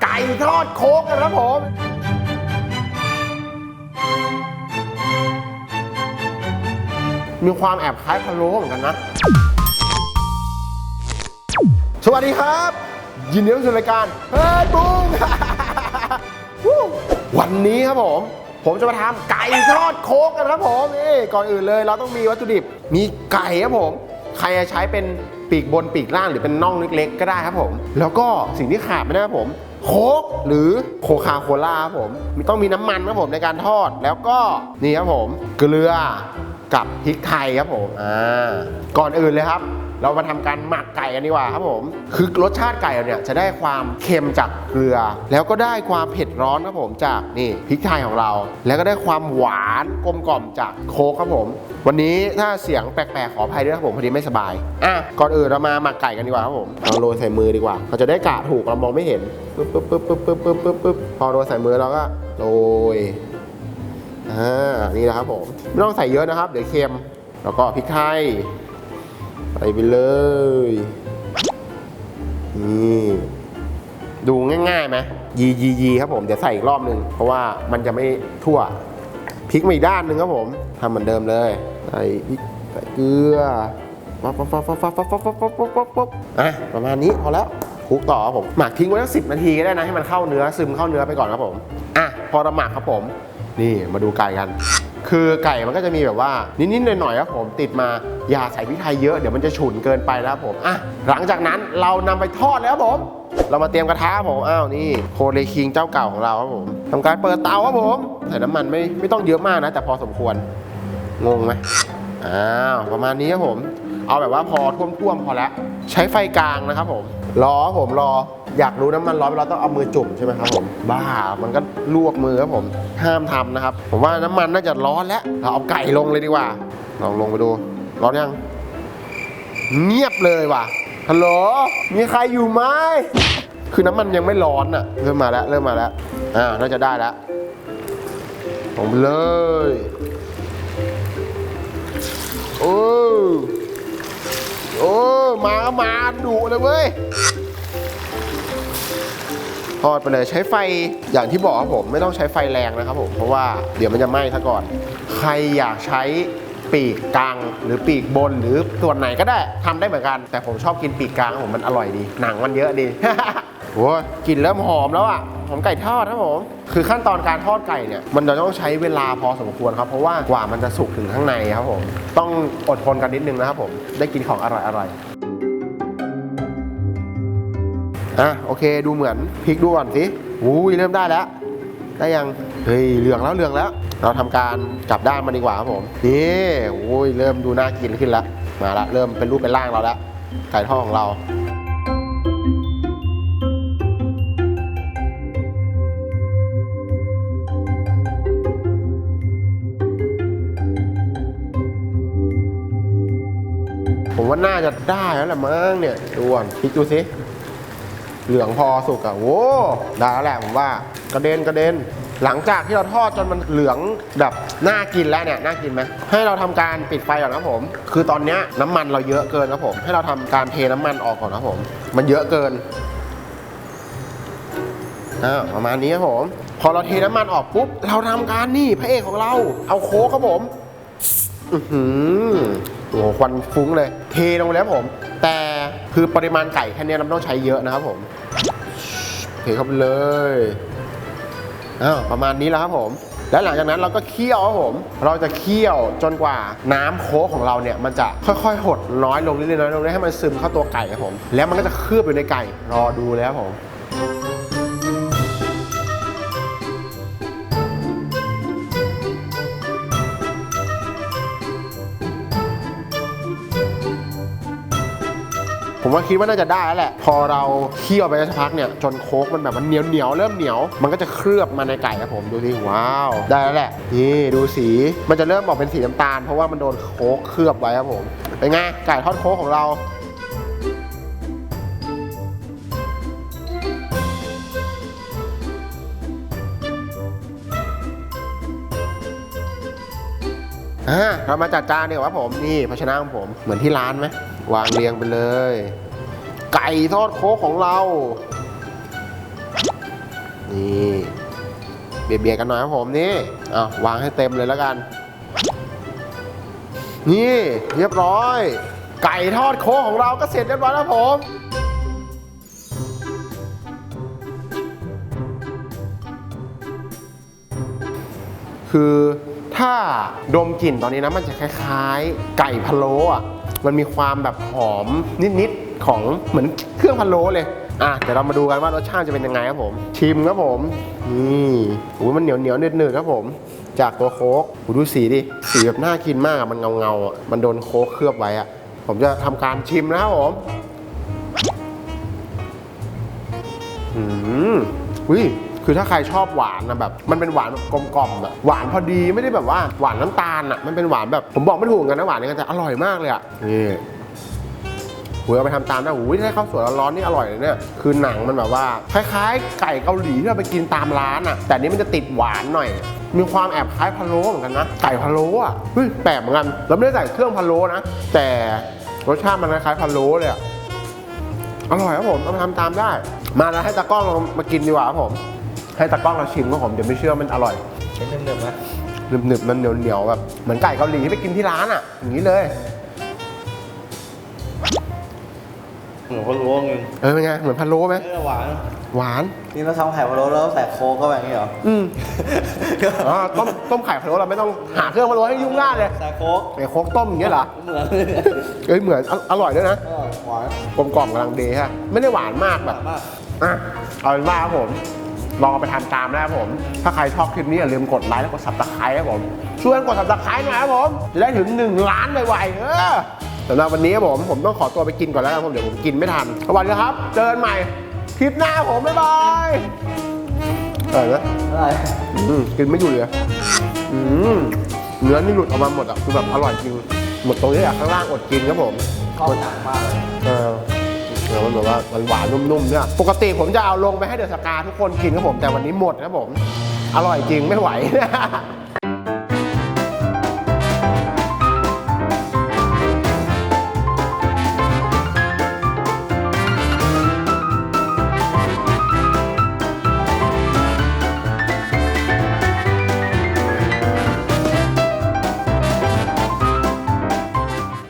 ไก่ทอดโค้กกันครับผม มีความแอบคล้ายพะโล้เหมือนกันนะ สวัสดีครับ ยินดีต้อนรับสู่รายการเฮ้ยบุ้ง วันนี้ครับผม ผมจะมาทำไก่ทอดโค้กกันครับผมนี่ก่อนอื่นเลยเราต้องมีวัตถุดิบ มีไก่ครับผม ใครจะใช้เป็น ปีกบนปีกล่างหรือเป็นน่องเล็กๆ ก็ได้ครับผม แล้วก็สิ่งที่ขาดไม่ได้ครับผมโคกหรือโคคาโคล่าครับผมมีต้องมีน้ำมันครับผมในการทอดแล้วก็นี่ครับผม เกลือกับพริกไทยครับผมอ่าก่อนอื่นเลยครับ เรามาทำการหมักไก่กันดีกว่าครับผม คือรสชาติไก่เนี่ยจะได้ความเค็มจากเกลือ แล้วก็ได้ความเผ็ดร้อนครับผมจากนี่พริกไทยของเรา แล้วก็ได้ความหวานกลมกล่อมจากโคกครับผม วันนี้ถ้าเสียงแปลกๆขออภัยด้วยครับผมพอดีไม่สบายอะก่อนอื่นเรามาหมักไก่กันดีกว่าครับผมเอาโรยใส่มือดีกว่าเราจะได้กะถูกเรามองไม่เห็นปึ๊บปึ๊บปึ๊บปึ๊บปึ๊บปึ๊บปึ๊บพอโรยใส่มือเราก็โรยอ่านี่นะครับผมไม่ต้องใส่เยอะนะครับ เดี๋ยวเค็มแล้วก็พริกไทย ใส่ไปเลย นี่ ดูง่ายๆไหมยียียีครับผม เดี๋ยวใส่อีกรอบหนึ่งเพราะว่ามันจะไม่ทั่วพริกมาอีกด้านหนึ่งครับผมทำเหมือนเดิมเลย ใส่พริกใส่เกลือปั๊บปั๊บปั๊บปั๊บปั๊บปั๊บปั๊บปั๊บปั๊บปั๊บปั๊บอะประมาณนี้พอแล้วคลุกต่อครับผมหมักทิ้งไว้สักสินาทีก็ได้นะให้มันเข้าเนื้อซึมเข้าเนื้อไปก่อนครับผมอะพอเราหมักครับผม นี่มาดูไก่กัน คือไก่มันก็จะมีแบบว่านิดๆหน่อยๆครับผมติดมาอย่าใส่พริกไทยเยอะเดี๋ยวมันจะฉุนเกินไปนะครับผมอะหลังจากนั้นเรานำไปทอดแล้วครับผม เรามาเตรียมกระทะผมอ้าวนี่โคเรคิงเจ้าเก่าของเราครับผมทำการเปิดเตาครับผมใส่น้ำมันไม่ไม่ต้องเยอะมากนะ แต่พอสมควรงงไหมอ้าวประมาณนี้ครับผม เอาแบบว่าพอท่วมๆพอแล้วใช้ไฟกลางนะครับผมรอผมรอ อยากรู้น้ำมันร้อนเราต้องเอามือจุ่มใช่ไหมครับผมบ้ามันก็ลวกมือครับผมห้ามทำนะครับ ผมว่าน้ำมันน่าจะร้อนแล้วเราเอาไก่ลงเลยดีกว่าลองลงไปดู ร้อนยัง เงียบเลยว่ะฮัลโหลมีใครอยู่ไหมคือน้ำมันยังไม่ร้อนอะเริ่มมาแล้วเริ่มมาแล้วอ่าน่าจะได้แล้วลงไปเลยโอ้โอ้มาก็มาดุเลยเว้ย ทอดไปเลยใช้ไฟอย่างที่บอกครับผมไม่ต้องใช้ไฟแรงนะครับผมเพราะว่าเดี๋ยวมันจะไหม้ซะก่อน ใครอยากใช้ปีกกลางหรือปีกบนหรือส่วนไหนก็ได้ทำได้เหมือนกัน แต่ผมชอบกินปีกกลางผมมันอร่อยดี หนังมันเยอะดีโอ้กลิ่นเริ่มหอมแล้วอะหอมไก่ทอดครับผมคือขั้นตอนการทอดไก่เนี่ย มันจะต้องใช้เวลาพอสมควรครับ เพราะว่ากว่ามันจะสุกถึงข้างในครับผม ต้องอดทนกันนิดนึงนะครับผมได้กินของอร่อยๆ อะโอเคดูเหมือนพลิกดูก่อนสิอุ้ยเริ่มได้แล้วได้ยังเฮ้ยเหลืองแล้วเหลืองแล้ว เราทำการกลับด้านมันดีกว่าครับผมนี่โอ้ยเริ่มดูน่ากินขึ้นแล้วมาละเริ่มเป็นรูปเป็นร่างเราแล้วไก่ทอดของเราผมว่าน่าจะได้แล้วแหละมั้งเนี่ยดูก่อนพลิกดูสิ เหลืองพอสุกอะโว้ได้แล้วแหละผมว่ากระเด็นกระเด็น หลังจากที่เราทอดจนมันเหลืองแบบน่ากินแล้วเนี่ยน่ากินไหมให้เราทำการปิดไฟก่อนครับผม คือตอนนี้น้ำมันเราเยอะเกินครับผม ให้เราทำการเทน้ำมันออกก่อนครับผม มันเยอะเกินอ่าประมาณนี้ครับผม พอเราเทน้ำมันออกปุ๊บเราทำการนี่พระเอกของเรา เอาโค้กครับผมอือหือโอ้โหควันฟุ้งเลย เทลงไปแล้วผม แต่ คือปริมาณไก่แค่เนี้ยเราต้องใช้เยอะนะครับผมเทเข้าไปเลยอ้าวประมาณนี้แล้วครับผม แล้วหลังจากนั้นเราก็เคี่ยวครับผม เราจะเคี่ยวจนกว่าน้ำโค้กของเราเนี่ยมันจะค่อยๆ หดน้อยลงเรื่อยๆน้อยลงเรื่อยให้มันซึมเข้าตัวไก่ครับผม แล้วมันก็จะเคลือบอยู่ในไก่ รอดูแลยครับผม ผมว่าคิดว่าน่าจะได้แล้วแหละ พอเราเคี่ยวไปสักพักเนี่ยจนโค้กมันแบบมันเหนียวเหนียวเริ่มเหนียว มันก็จะเคลือบมาในไก่ครับผมดูสิว้าว ได้แล้วแหละนี่ดูสีมันจะเริ่มออกเป็นสีน้ำตาล เพราะว่ามันโดนโค้กเคลือบไว้ครับผมเป็นไงไก่ทอดโค้กของเราอ่าเรามาจัดจานดีกว่าผมนี่ภาชนะของผมเหมือนที่ร้านไหม วางเรียงไปเลย ไก่ทอดโค้กของเรา นี่เบียดเบียดกันหน่อยครับผมนี่เอาวางให้เต็มเลยแล้วกัน นี่เรียบร้อย ไก่ทอดโค้งของเราก็เสร็จเรียบร้อยแล้วผมคือถ้าดมกลิ่นตอนนี้นะมันจะคล้าย ๆ ไก่พะโล้อะ มันมีความแบบหอมนิดๆของเหมือนเครื่องพะโล้เลยอะเดี๋ยวเรามาดูกันว่ารสชาติจะเป็นยังไงครับผม ชิมครับผมนี่โอ้ยมันเหนียวเหนียวๆเนืดๆครับผม จากตัวโค้กดูสีดิสีแบบน่ากินมากอะมันเงาเงาๆอะมันโดนโค้กเคลือบไว้อะผมจะทำการชิมนะครับผมอืมอุ้ย คือถ้าใครชอบหวานนะแบบ มันเป็นหวานแบบกลมๆอะหวานพอดีไม่ได้แบบว่าหวานน้ำตาลอะมันเป็นหวานแบบผมบอกไม่ถูกกันนะหวานนี่กันแต่อร่อยมากเลยอะนี่หุยเอาไปทำตามนะหุยถ้าข้าวสวยร้อนๆนี่อร่อยเลยเนี่ย คือหนังมันแบบว่า คล้ายๆ ไก่เกาหลีที่เราไปกินตามร้านอะแต่นี้มันจะติดหวานหน่อย มีความแอบคล้ายพะโล้เหมือนกันนะ ไก่พะโล้อะเฮ้ยแปลกเหมือนกันเราไม่ได้ใส่เครื่องพะโล้นะ แต่รสชาติมันคล้ายพะโล้เลยอะอร่อยครับผมเอามาทำตามได้ มาแล้วให้ตากล้องเรามากินดีกว่าครับผม ให้ตากล้องเราชิมครับผมเดี๋ยวไม่เชื่อมันอร่อยเป็นเดิมๆนะหนึบๆมันเหนียวเหนียวๆแบบเหมือนไก่เกาหลีที่ไปกินที่ร้านอะอย่างนี้เลยเหมือนพะโล้เงินเออเป็นไงเหมือนพะโล้ไหมไม่ได้หวานหวาน นี่เราทำไข่พะโล้แล้วใส่โค้กเข้าไปอย่างนี้เหรออืมอ๋อต้มต้มไข่พะโล้เราไม่ต้องหาเครื่องพะโล้ให้ยุ่งยากเลยใส่โค้กไอ้โคกต้มอย่างเงี้ยเหรอเหมือนเอ้ยเหมือนออร่อยด้วยนะเออหวานกลมกล่อมกำลังดีฮะไม่ได้หวานมากหแบวาบนมากอะเอาเป็นว่าครับผม ลองเอาไปทำตามนะครับผม ถ้าใครชอบคลิปนี้อย่าลืมกดไลค์และกด subscribe ครับผม ช่วยกันกด subscribe หน่อยครับผม จะได้ถึง 1 ล้านไวๆเออสำหรับวันนี้ครับผม ผมต้องขอตัวไปกินก่อนแล้วกันผมเดี๋ยวผมกินไม่ทันสวัสดีครับ เจอกันใหม่คลิปหน้าผม บ๊ายบายเออนะอะไรอืมกินไม่อยู่เลยอืมเนื้อนี่หลุดออกมาหมดอะคือแบบอร่อยจริงหมดตรงนี้อะข้างล่างอดกินครับผมเข้าหนังมากเลย มันแบบว่ามันหวานนุ่มๆเนี่ยปกติผมจะเอาลงไปให้เดอะสกาทุกคนกินครับผมแต่วันนี้หมดครับผม อร่อยจริงไม่ไหว